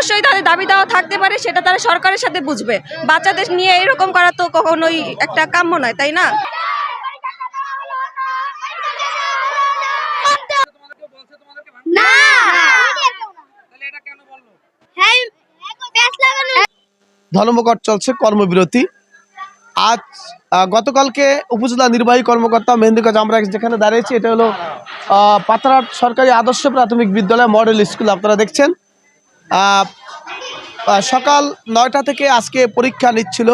অবশ্যই তাদের দাবি দেওয়া থাকতে পারে সেটা তারা সরকারের সাথে বুঝবে। বাচ্চাদের নিয়ে এরকম করা তো কখনোই একটা কাম্য নয় তাই না? হ্যাঁ ধর্মঘট চলছে কর্মবিরতি। আজ আহ, গতকালকে উপজেলা নির্বাহী কর্মকর্তা মেহেন্দিগঞ্জ আমরা যেখানে দাঁড়িয়েছি এটা হলো আহ, পাতারহাট সরকারি আদর্শ প্রাথমিক বিদ্যালয় মডেল স্কুল আপনারা দেখছেন। সকাল নয়টা থেকে আজকে পরীক্ষা নিচ্ছিল।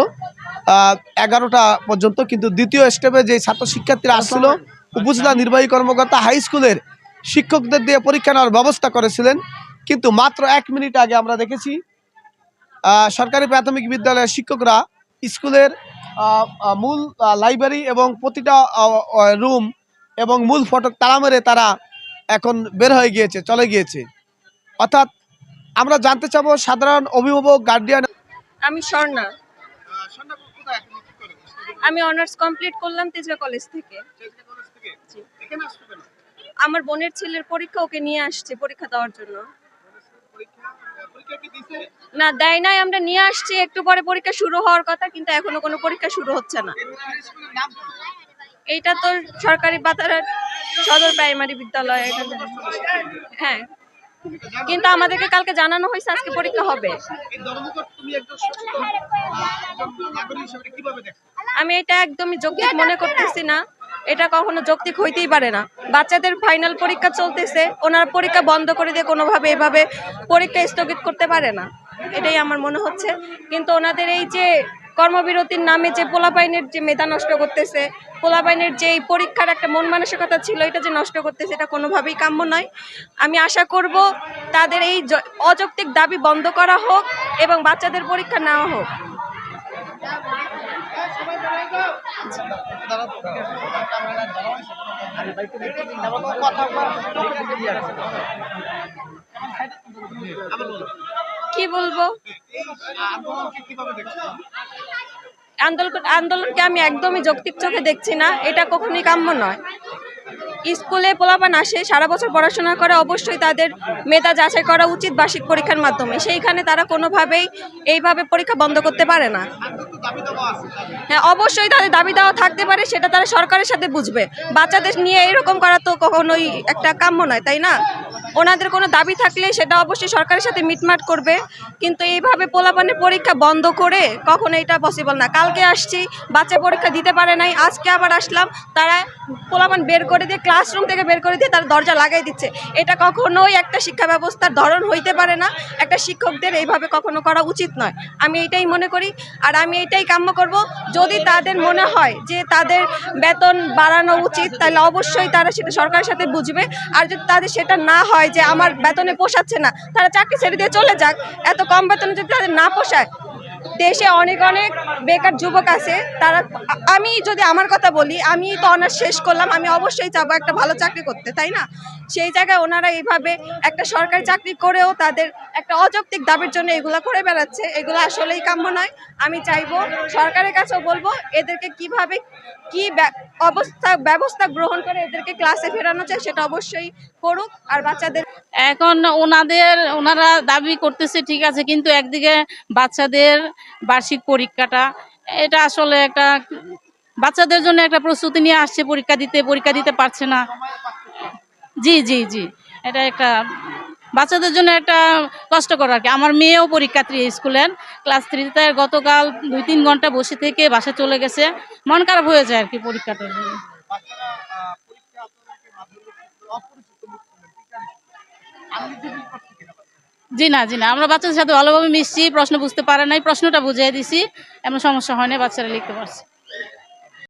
এগারোটা পর্যন্ত, কিন্তু দ্বিতীয় স্টেপে যে ছাত্র শিক্ষার্থীরা আসছিল, উপজেলা নির্বাহী কর্মকর্তা হাই স্কুলের শিক্ষকদের দিয়ে পরীক্ষা নেওয়ার ব্যবস্থা করেছিলেন। কিন্তু মাত্র এক মিনিট আগে আমরা দেখেছি সরকারি প্রাথমিক বিদ্যালয়ের শিক্ষকরা স্কুলের মূল লাইব্রেরি এবং প্রতিটা রুম এবং মূল ফটক তালা মেরে তারা এখন বের হয়ে গিয়েছে, চলে গিয়েছে। অর্থাৎ আমরা জানতে চাবো সাধারণ অভিভাবক গার্ডিয়ান আমি স্বর্ণা। আমি অনার্স কমপ্লিট করলাম তেজগা কলেজ থেকে। আমার বোনের ছেলের পরীক্ষা ওকে নিয়ে আসছে পরীক্ষা দেওয়ার জন্য। না দেয় নাই আমরা নিয়ে আসছি একটু পরে পরীক্ষা শুরু হওয়ার কথা কিন্তু এখনও কোনো পরীক্ষা শুরু হচ্ছে না। এইটা তো সরকারি বাতারার সদর প্রাইমারি বিদ্যালয় হ্যাঁ। কিন্তু আমাদেরকে কালকে জানানো হয়েছে আজকে পরীক্ষা হবে। আমি এটা একদমই যৌক্তিক মনে করতেছি না। এটা কখনো যৌক্তিক হইতেই পারে না। বাচ্চাদের ফাইনাল পরীক্ষা চলতেছে ওনার পরীক্ষা বন্ধ করে দিয়ে কোনোভাবে এভাবে পরীক্ষা স্থগিত করতে পারে না। এটাই আমার মনে হচ্ছে। কিন্তু ওনাদের এই যে কর্মবিরতির নামে যে পোলাপাইনের যে মেধা নষ্ট করতেছে, পোলাপাইনের যে পরীক্ষার একটা মন মানসিকতা ছিল, এটা যে নষ্ট করতেছে, এটা কোনোভাবেই কাম্য নয়। আমি আশা করব তাদের এই অযৌক্তিক দাবি বন্ধ করা হোক এবং বাচ্চাদের পরীক্ষা নেওয়া হোক। কি বলব? আন্দোলন আন্দোলনকে আমি একদমই যৌক্তিক চোখে দেখছি না। এটা কখনোই কাম্য নয়। স্কুলে পোলাপান আসে, সারা বছর পড়াশোনা করে, অবশ্যই তাদের মেধা যাচাই করা উচিত বার্ষিক পরীক্ষার মাধ্যমে। সেইখানে তারা কোনোভাবেই এইভাবে পরীক্ষা বন্ধ করতে পারে না। হ্যাঁ অবশ্যই তাদের দাবি দেওয়া থাকতে পারে, সেটা তারা সরকারের সাথে বুঝবে। বাচ্চাদের নিয়ে এরকম করা তো কখনোই একটা কাম্য নয়, তাই না? ওনাদের কোনো দাবি থাকলে সেটা অবশ্যই সরকারের সাথে মিটমাট করবে। কিন্তু এইভাবে পোলাপানের পরীক্ষা বন্ধ করে কখনো এটা পসিবল না। কালকে আসছি, বাচ্চা পরীক্ষা দিতে পারে নাই, আজকে আবার আসলাম, তারা পোলাপান বের করে দিয়ে ক্লাসরুম থেকে বের করে দিয়ে তারা দরজা লাগাই দিচ্ছে। এটা কখনোই একটা শিক্ষা ব্যবস্থার ধরন হইতে পারে না। একটা শিক্ষকদের এইভাবে কখনো করা উচিত নয়। আমি এটাই মনে করি, আর আমি এটাই কাম্য করব, যদি তাদের মনে হয় যে তাদের বেতন বাড়ানো উচিত, তাহলে অবশ্যই তারা সেটা সরকারের সাথে বুঝবে। আর যদি তাদের সেটা না হয় যে আমার বেতনে পোষাচ্ছে না, তারা চাকরি ছেড়ে দিয়ে চলে যাক। এত কম বেতনে যদি তাদের না পোষায় দেশে অনেক অনেক বেকার যুবক আছে, তারা, আমি যদি আমার কথা বলি, আমি তো অনার্স শেষ করলাম, আমি অবশ্যই চাবো একটা ভালো চাকরি করতে, তাই না? সেই জায়গায় ওনারা এইভাবে একটা সরকারি চাকরি করেও তাদের একটা অযৌক্তিক দাবির জন্য এগুলো করে বেড়াচ্ছে, এগুলো আসলেই কাম্য নয়। আমি চাইব, সরকারের কাছেও বলব, এদেরকে কীভাবে, কি অবস্থা, ব্যবস্থা গ্রহণ করে এদেরকে ক্লাসে ফেরানো যায়, সেটা অবশ্যই করুক, আর বাচ্চাদের এখন ওনাদের, ওনারা দাবি করতেছে, ঠিক আছে, কিন্তু একদিকে বাচ্চাদের বার্ষিক পরীক্ষাটা। এটা আসলে একটা বাচ্চাদের জন্য একটা প্রস্তুতি নিয়ে আসছে, পরীক্ষা দিতে পরীক্ষা দিতে পারছে না। জি জি জি। এটা একটা বাচ্চাদের জন্য একটা কষ্টকর আর কি। আমার মেয়েও পরীক্ষার্থী স্কুলের ক্লাস থ্রিতে গতকাল দুই তিন ঘণ্টা বসে থেকে বাসা চলে গেছে। মন খারাপ হয়ে যায় আর কি পরীক্ষাটার জন্য জি না জি না। আমরা বাচ্চাদের সাথে ভালোভাবে মিশছি, প্রশ্ন বুঝতে পারে নাই, প্রশ্নটা বুঝিয়ে দিছি। এমন সমস্যা হয় না বাচ্চারা লিখতে পারছে।